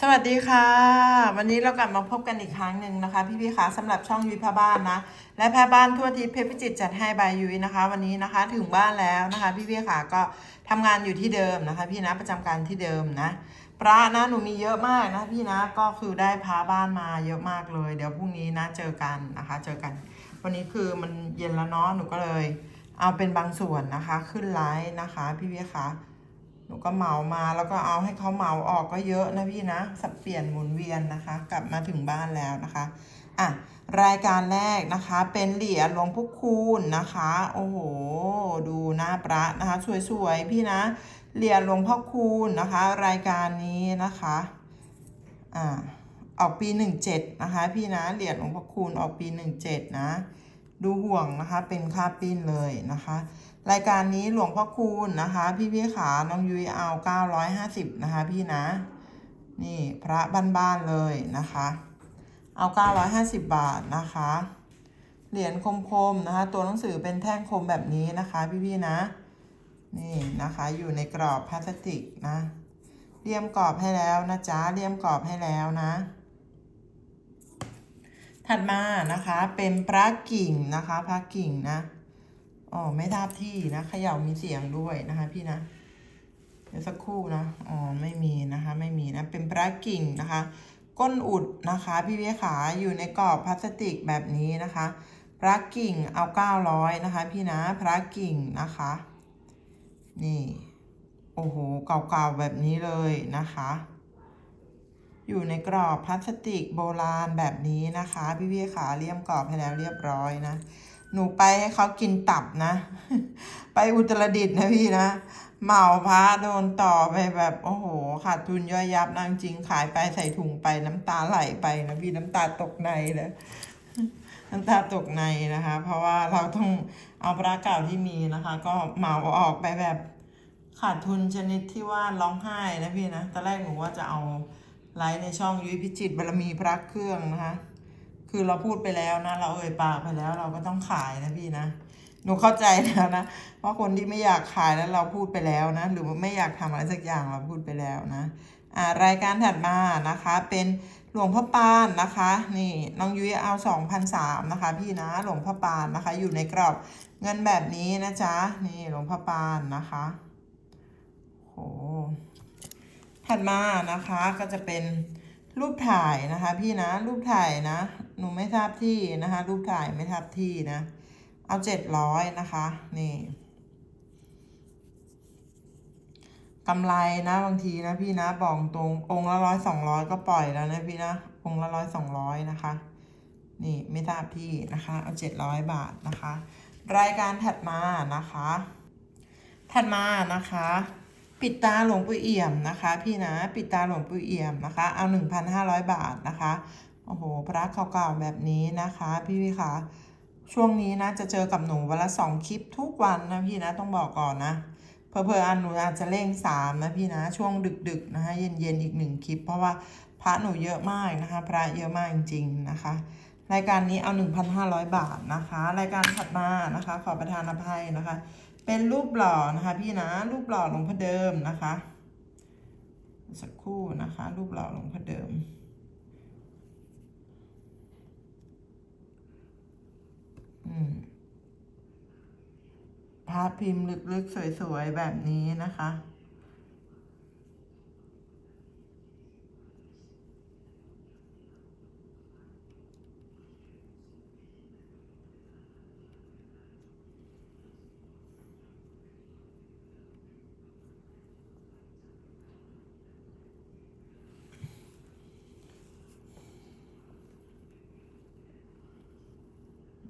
สวัสดีค่ะ วันนี้เรากลับมาพบกันอีกครั้งหนึ่งนะคะ พี่ๆคะสำหรับช่องยุ้ยพาบ้านนะ และแพรบ้านทั่วทิศเพชรพิจิตจัดให้บายยุ้ยนะคะ วันนี้นะคะถึงบ้านแล้วนะคะ พี่ๆค่ะก็ทำงานอยู่ที่เดิมนะคะ พี่นะประจำการที่เดิมนะ พระนะหนูมีเยอะมากนะพี่นะก็คือได้พาบ้านมาเยอะมากเลย เดี๋ยวพรุ่งนี้นะเจอกันนะคะ เจอกัน วันนี้คือมันเย็นแล้วเนาะหนูก็เลย เอาเป็นบางส่วนนะคะ ขึ้นไลฟ์นะคะ พี่ๆคะ หนูก็เหมามาแล้วก็เอาให้เขาเหมาออกก็เยอะนะพี่นะสับเปลี่ยนหมุนเวียนนะคะ กลับมาถึงบ้านแล้วนะคะอะรายการแรกนะคะเป็นเหรียญหลวงพ่อคูณนะคะ โอ้โห ดูหน้าพระนะคะสวยๆพี่นะเหรียญหลวงพ่อคูณนะคะ รายการนี้นะคะอ่าออกปี 17 นะคะ พี่นะเหรียญหลวงพ่อคูณออกปี 17 นะ ดูห่วงนะคะเป็นค่าปิ้นเลยนะคะ รายการนี้หลวงพ่อคูณนะคะ พี่พี่ขาน้องยุ้ยเอา950นะคะพี่นะ นี่พระบ้านๆเลยนะคะ เอา950บาทนะคะ เหรียญคมๆนะคะ ตัวหนังสือเป็นแท่งคมแบบนี้นะคะพี่พี่ๆนะ นี่นะคะอยู่ในกรอบพลาสติกนะเลี่ยมกรอบให้แล้วนะจ๊ะเลี่ยมกรอบให้แล้วนะ ถัดมานะคะเป็นพระกิ่งนะคะพระกิ่งนะ อ๋อไม่ทราบที่นะเขย่ามีเสียงด้วยนะคะ พี่นะเดี๋ยวสักครู่นะอ๋อไม่มีนะคะ ไม่มีนะ เป็นปลากิ่งนะคะ ก้นอุดนะคะ พี่เวขาอยู่ในกรอบพลาสติกแบบนี้นะคะปลากิ่งเอา900นะคะ พี่นะพระกิ่งนะคะ นี่ โอ้โหเก่าๆแบบนี้เลยนะคะอยู่ในกรอบพลาสติกโบราณแบบนี้นะคะ พี่เวขาเลี่ยมกรอบให้แล้วเรียบร้อยนะ หนูไปให้เขากินตับนะ ไปอุตรดิตถ์นะพี่นะเหมาพระโดนต่อไปแบบโอ้โหขาดทุนย่อยยับนะจริงขายไปใส่ถุงไปน้ำตาไหลไปนะพี่น้ำตาตกในเลยน้ำตาตกในนะคะ เพราะว่าเราต้องเอาพระเก่าที่มีนะคะ ก็เหมาออกไปแบบขาดทุนชนิดที่ว่าร้องไห้นะพี่นะตอนแรกหนูว่าจะเอาไลฟ์ในช่องยุ้ยพิจิตบารมีพระเครื่องนะคะ คือเราพูดไปแล้วนะ เราเอ่ยปากไปแล้วเราก็ต้องขายนะพี่นะหนูเข้าใจแล้วนะเพราะคนที่ไม่อยากขายแล้วเราพูดไปแล้วนะ หรือไม่อยากทำอะไรสักอย่างเราพูดไปแล้วนะอ่ารายการถัดมานะคะ เป็นหลวงพ่อปานนะคะ นี่น้องยุ้ยเอาสองพันสามนะคะ พี่นะหลวงพ่อปานนะคะ อยู่ในกรอบเงินแบบนี้นะจ๊ะนี่หลวงพ่อปานนะคะโหถัดมานะคะก็จะเป็นรูปถ่ายนะคะ พี่นะรูปถ่ายนะ หนูไม่ทราบที่นะคะ รูปถ่ายไม่ทราบที่นะ เอาเจ็ดร้อยนะคะนี่กำไรนะบางทีนะพี่นะบอกตรงองค์ละร้อยสองร้อยก็ปล่อยแล้วนะพี่นะองค์ละร้อยสองร้อยนะคะ นี่ไม่ทราบที่นะคะ เอาเจ็ดร้อยบาทนะคะ รายการถัดมานะคะ ถัดมานะคะ ปิดตาหลวงปู่เอี่ยมนะคะ พี่นะปิดตาหลวงปู่เอี่ยมนะคะ เอา1,500บาทนะคะ โอ้โห พระเก่าๆแบบนี้นะคะ พี่พี่คะช่วงนี้นะจะเจอกับหนูวันละสองคลิปทุกวันนะพี่นะต้องบอกก่อนนะเพอเพอๆอันหนูอาจจะเร่งสามนะพี่นะช่วงดึกๆนะคะเย็นๆอีกหนึ่งคลิป เพราะว่าพระหนูเยอะมากนะคะ พระเยอะมากจริงๆนะคะรายการนี้เอา 1,500 บาทนะคะ รายการถัดมานะคะ ขอประทานอภัยนะคะ เป็นรูปหล่อนะคะ พี่นะรูปหล่อหลวงพ่อเดิมนะคะ สักครู่นะคะ รูปหล่อหลวงพ่อเดิม ภาพพิมพ์ลึกๆ สวยๆ แบบนี้นะคะ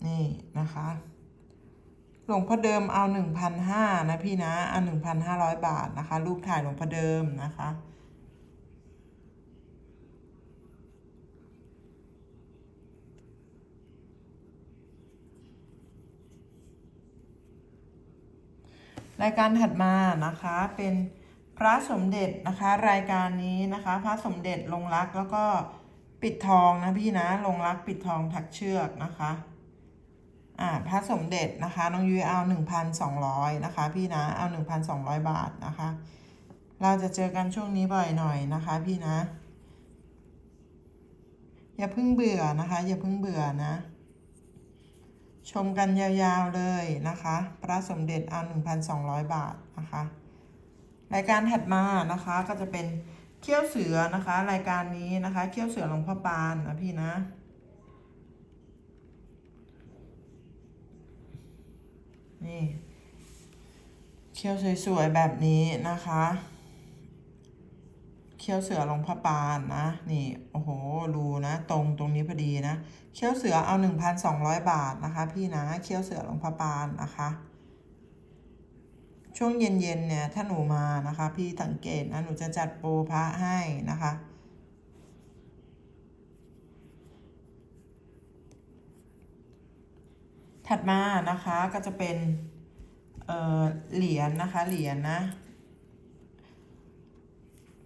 นี่นะคะ หลวงพ่อเดิมเอาหนึ่งพันห้านะพี่นะเอาหนึ่งพันห้าร้อยบาทนะคะ รูปถ่ายหลวงพ่อเดิมนะคะรายการถัดมานะคะเป็นพระสมเด็จนะคะ รายการนี้นะคะ พระสมเด็จลงรักแล้วก็ปิดทองนะพี่นะลงรักปิดทองถักเชือกนะคะ อ่าพระสมเด็จนะคะ น้องยุ้ยเอาหนึ่งพันสองร้อยนะคะ พี่นะ เอาหนึ่งพันสองร้อยบาทนะคะ เราจะเจอกันช่วงนี้บ่อยหน่อยนะคะ พี่นะ อย่าเพิ่งเบื่อนะคะ อย่าเพิ่งเบื่อนะ ชมกันยาวๆเลยนะคะ พระสมเด็จเอา 1,200 บาทนะคะ รายการถัดมานะคะก็จะเป็นเขี้ยวเสือนะคะ รายการนี้นะคะ เขี้ยวเสือหลวงพ่อปานนะพี่นะ นี่ เขี้ยวสวยๆแบบนี้นะคะ เขี้ยวเสือหลวงพ่อปานนะ นี่ โอ้โห รูนะ ตรงตรงนี้พอดีนะ เขี้ยวเสือเอา 1,200 บาทนะคะ พี่นะ เขี้ยวเสือหลวงพ่อปานนะคะช่วงเย็นๆเนี่ยถ้าหนูมานะคะ พี่สังเกตนะหนูจะจัดโปรพระให้นะคะ ถัดมานะคะก็จะเป็นเเหรียญนะคะ เหรียญนะ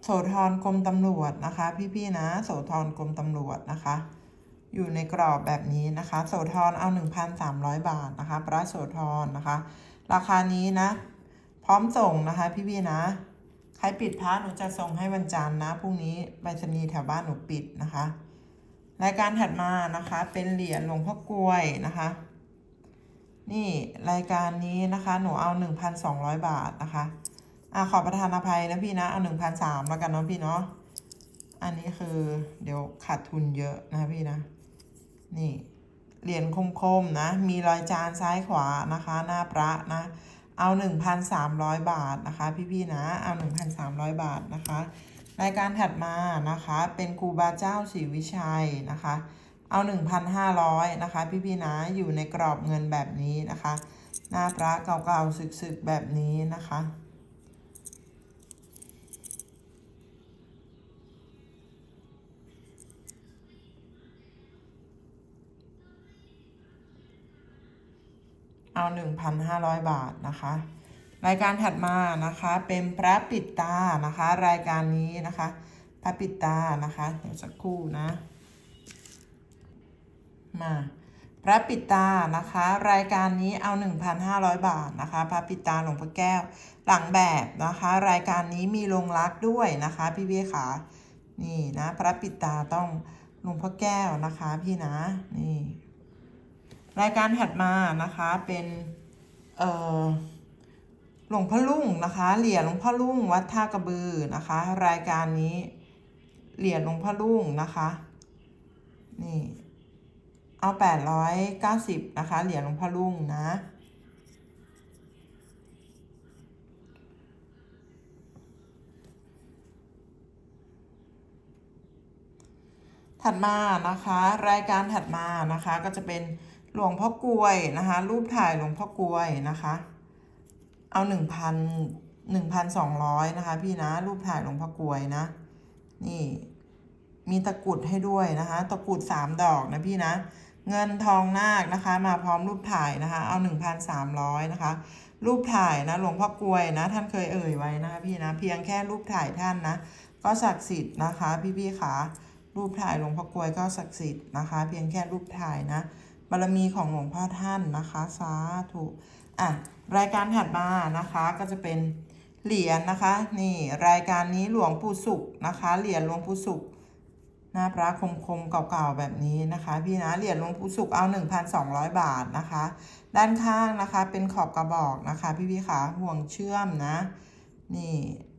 โสธรกรมตำรวจนะคะ พี่ๆนะ โสธรกรมตำรวจนะคะ อยู่ในกรอบแบบนี้นะคะ โสธรเอา 1,300 บาทนะคะ พระโสธรนะคะ ราคานี้นะ พร้อมส่งนะคะ พี่ๆนะ ใครปิดพระหนูจะส่งให้วันจันทร์นะพรุ่งนี้ไปรษณีย์แถวบ้านหนูปิดนะคะ รายการถัดมานะคะ เป็นเหรียญหลวงพ่อกลวยนะคะ นี่รายการนี้นะคะหนูเอา 1,200 บาทนะคะอะขอประทานอภัยนะพี่นะ เอา 1,300แล้วกันเนาะพี่เนาะอันนี้คือเดี๋ยวขาดทุนเยอะนะพี่นะ นี่เหรียญคมๆนะ มีรอยจานซ้ายขวานะคะ หน้าพระนะ เอา 1,300 บาทนะคะ พี่ๆนะ เอา 1,300 บาทนะคะ รายการถัดมานะคะ เป็นครูบาเจ้าศรีวิชัยนะคะ เอา 1,500นะคะ พี่ๆนะอยู่ในกรอบเงินแบบนี้นะคะ หน้าพระเก่าๆสึกๆแบบนี้นะคะเอา 1,500 บาทนะคะ รายการถัดมานะคะเป็นพระปิดตานะคะ รายการนี้นะคะ พระปิดตานะคะ เดี๋ยวสักครู่นะ มาพระปิดตานะคะ รายการนี้เอา 1,500 บาทนะคะ พระปิดตาหลวงพ่อแก้ว หลังแบบนะคะ รายการนี้มีลงรักด้วยนะคะ พี่พี่ขานี่นะ พระปิดตาต้องหลวงพ่อแก้วนะคะพี่นะนี่ รายการถัดมานะคะเป็นเอ่อหลวงพ่อลุ่งนะคะเหรียญหลวงพ่อลุ่งวัดท่ากระบือนะคะ รายการนี้เหรียญหลวงพ่อลุ่งนะคะ นี่ เอาแปดร้อยเก้าสิบนะคะ เหรียญหลวงพ่อลุ่งนะถัดมานะคะ รายการถัดมานะคะก็จะเป็นหลวงพ่อกลวยนะคะ รูปถ่ายหลวงพ่อกลวยนะคะ เอาหนึ่งพันหนึ่งพันสองร้อยนะคะ พี่นะรูปถ่ายหลวงพ่อกลวยนะ นี่ มีตะกรุดให้ด้วยนะคะ ตะกรุดสามดอกนะพี่นะ เงินทองนาคนะคะ มาพร้อมรูปถ่ายนะคะ เอาหนึ่งพันสามร้อยนะคะ รูปถ่ายนะหลวงพ่อกลวยนะ ท่านเคยเอ่ยไว้นะคะพี่นะเพียงแค่รูปถ่ายท่านนะ ก็ศักดิ์สิทธิ์นะคะ พี่ๆขารูปถ่ายหลวงพ่อกลวยก็ศักดิ์สิทธิ์นะคะ เพียงแค่รูปถ่ายนะบารมีของหลวงพ่อท่านนะคะสาธุอะรายการถัดมานะคะก็จะเป็นเหรียญนะคะ นี่รายการนี้หลวงปู่สุขนะคะ เหรียญหลวงปู่สุข หน้าพระคมคมเก่าๆแบบนี้นะคะ พี่นะเหรียญหลวงปู่สุขเอา 1,200 บาทนะคะ ด้านข้างนะคะเป็นขอบกระบอกนะคะ พี่พี่ขาห่วงเชื่อมนะ นี่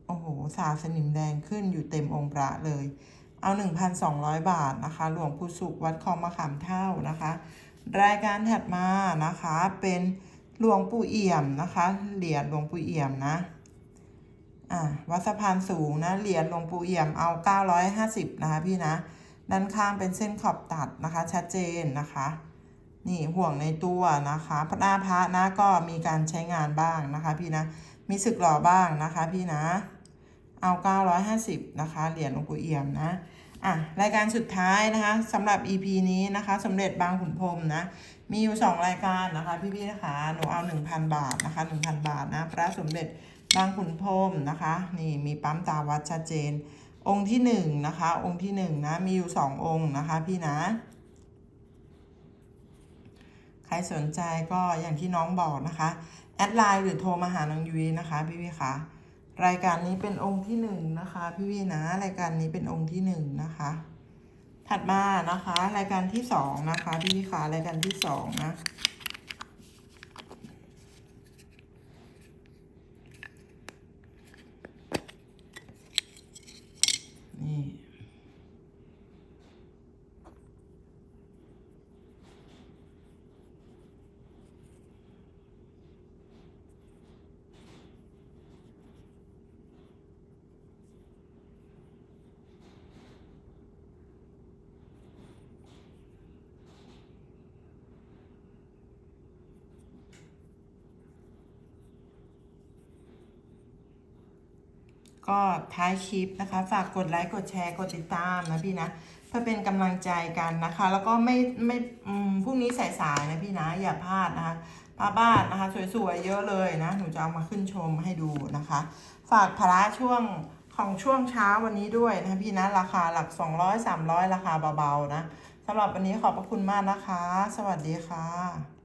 โอ้โหสาสนิมแดงขึ้นอยู่เต็มองค์พระเลย เอา 1,200 บาทนะคะ หลวงปู่สุขวัดคลองมะขามเท่านะคะ รายการถัดมานะคะเป็นหลวงปู่เอี่ยมนะคะ เหรียญหลวงปู่เอี่ยมนะ อะวัดสะพานสูงนะ เหรียญหลวงปู่เอี่ยมเอา 950 นะคะพี่นะ ด้านข้างเป็นเส้นขอบตัดนะคะ ชัดเจนนะคะ นี่ห่วงในตัวนะคะพระหน้าพระนะก็มีการใช้งานบ้างนะคะ พี่นะ มีสึกหล่อบ้างนะคะ พี่นะ เอา 950 นะคะ เหรียญหลวงปู่เอี่ยมนะอะรายการสุดท้ายนะคะสำหรับ EP นี้นะคะสมเด็จบางขุนพรมนะ มีอยู่ 2 รายการนะคะ พี่ๆนะคะหนูเอา 1,000 บาทนะคะ 1,000 บาทนะ พระสมเด็จ บางขุนพรมนะคะ นี่มีปั๊มตาวัดชัดเจน องค์ที่1นะคะ องค์ที่1นะ มีอยู่2องค์นะคะ พี่นะ ใครสนใจก็อย่างที่น้องบอกนะคะ แอดไลน์หรือโทรมาหาน้องยุ้ยนะคะพี่พี่คะรายการนี้เป็นองค์ที่หนึ่งนะคะ พี่พี่นะ รายการนี้เป็นองค์ที่หนึ่งนะคะ ถัดมานะคะ รายการที่สองนะคะ พี่พี่ขารายการที่สองนะ ก็ท้ายคลิปนะคะ ฝากกดไลค์กดแชร์กดติดตามนะพี่นะ เพื่อเป็นกำลังใจกันนะคะ แล้วก็ไม่ไม่พรุ่งนี้สายๆนะพี่นะอย่าพลาดนะคะผ้าบ้านนะคะ สวยๆเยอะเลยนะหนูจะเอามาขึ้นชมให้ดูนะคะ ฝากพละช่วงของช่วงเช้าวันนี้ด้วยนะพี่นะราคาหลัก 200 300 ราคาเบาๆนะสำหรับวันนี้ขอบพระคุณมากนะคะ สวัสดีค่ะ